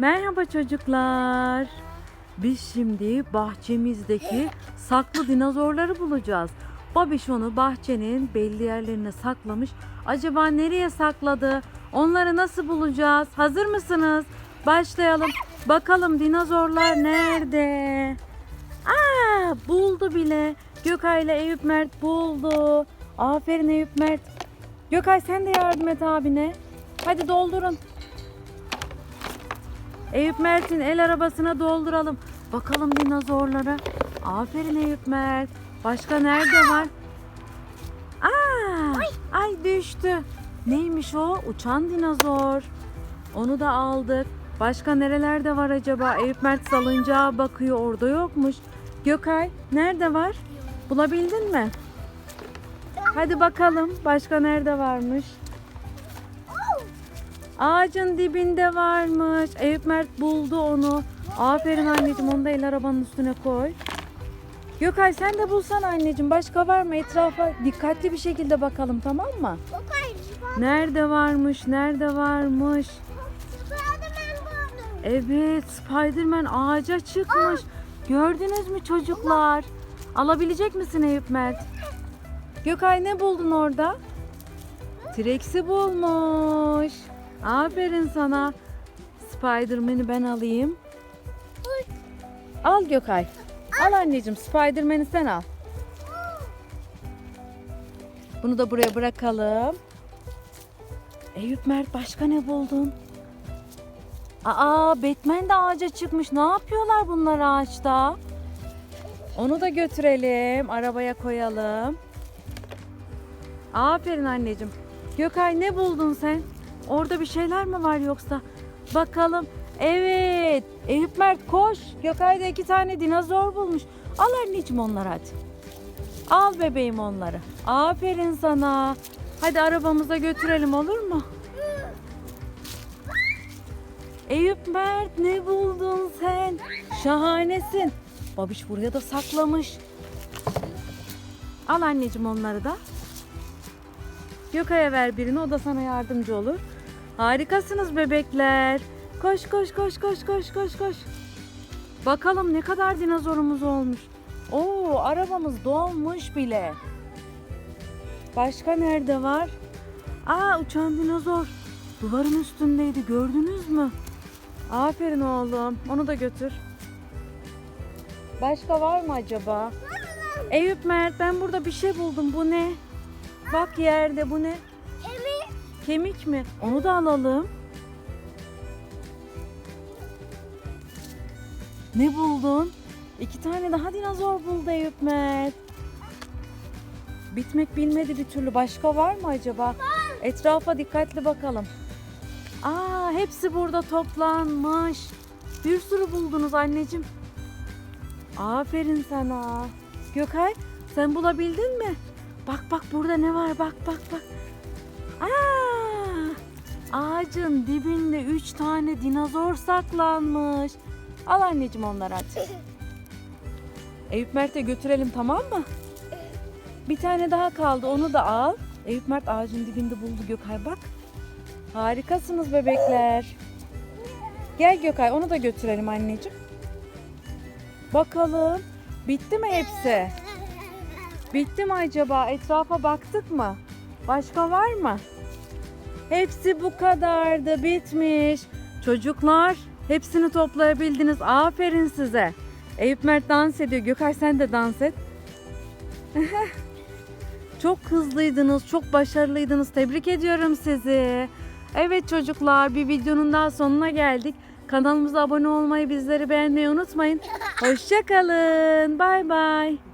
Merhaba çocuklar. Biz şimdi bahçemizdeki saklı dinozorları bulacağız. Babiş onu bahçenin belli yerlerine saklamış. Acaba nereye sakladı? Onları nasıl bulacağız? Hazır mısınız? Başlayalım. Bakalım dinozorlar nerede? Aa, buldu bile. Gökay ile Eyüp Mert buldu. Aferin Eyüp Mert. Gökay sen de yardım et abine. Hadi doldurun. Eyüp Mert'in el arabasına dolduralım. Bakalım dinozorlara. Aferin Eyüp Mert. Başka nerede var? Aa, ay düştü. Neymiş o? Uçan dinozor. Onu da aldık. Başka nerelerde var acaba? Eyüp Mert salıncağa bakıyor. Orada yokmuş. Gökay nerede var? Bulabildin mi? Hadi bakalım. Başka nerede varmış? Ağacın dibinde varmış. Eyüp Mert buldu onu. Aferin anneciğim onu da el arabanın üstüne koy. Gökay sen de bulsana anneciğim. Başka var mı? Etrafa dikkatli bir şekilde bakalım tamam mı? Okay, Nerede varmış? Nerede varmış? Evet Spiderman ağaca çıkmış. Gördünüz mü çocuklar? Alabilecek misin Eyüp Mert? Gökay ne buldun orada? T-Rex'i bulmuş. Aferin sana. Spiderman'i ben alayım. Al Gökay. Al anneciğim Spiderman'i sen al. Bunu da buraya bırakalım. Eyüp Mert başka ne buldun? Aa Batman de ağaca çıkmış. Ne yapıyorlar bunlar ağaçta? Onu da götürelim. Arabaya koyalım. Aferin anneciğim. Gökay ne buldun sen? Orada bir şeyler mi var yoksa? Bakalım. Evet. Eyüp Mert koş. Gökay da iki tane dinozor bulmuş. Al anneciğim onları hadi. Al bebeğim onları. Aferin sana. Hadi arabamıza götürelim olur mu? Eyüp Mert ne buldun sen? Şahanesin. Babiş buraya da saklamış. Al anneciğim onları da. Gökay'a ver birini o da sana yardımcı olur. Harikasınız bebekler. Koş koş koş koş koş koş koş. Bakalım ne kadar dinozorumuz olmuş. Oo arabamız dolmuş bile. Başka nerede var? Aa uçan dinozor. Duvarın üstündeydi gördünüz mü? Aferin oğlum. Onu da götür. Başka var mı acaba? Eyüp Mert ben burada bir şey buldum. Bu ne? Bak yerde bu ne? Kemik. Kemik mi? Onu da alalım. Ne buldun? İki tane daha dinozor buldu Eyüp Mert. Bitmek bilmedi bir türlü. Başka var mı acaba? Etrafa dikkatli bakalım. Aa, hepsi burada toplanmış. Bir sürü buldunuz anneciğim. Aferin sana. Gökay, sen bulabildin mi? Bak bak burada ne var? Bak bak bak. Aa, ağacın dibinde üç tane dinozor saklanmış. Al anneciğim onları hadi. Eyüp Mert'e götürelim tamam mı? Bir tane daha kaldı onu da al. Eyüp Mert ağacın dibinde buldu Gökay bak. Harikasınız bebekler. Gel Gökay onu da götürelim anneciğim. Bakalım. Bitti mi hepsi? Bitti mi acaba? Etrafa baktık mı? Başka var mı? Hepsi bu kadardı. Bitmiş. Çocuklar hepsini toplayabildiniz. Aferin size. Eyüp Mert dans ediyor. Gökay sen de dans et. çok hızlıydınız. Çok başarılıydınız. Tebrik ediyorum sizi. Evet çocuklar bir videonun daha sonuna geldik. Kanalımıza abone olmayı, bizleri beğenmeyi unutmayın. Hoşçakalın. Bay bay.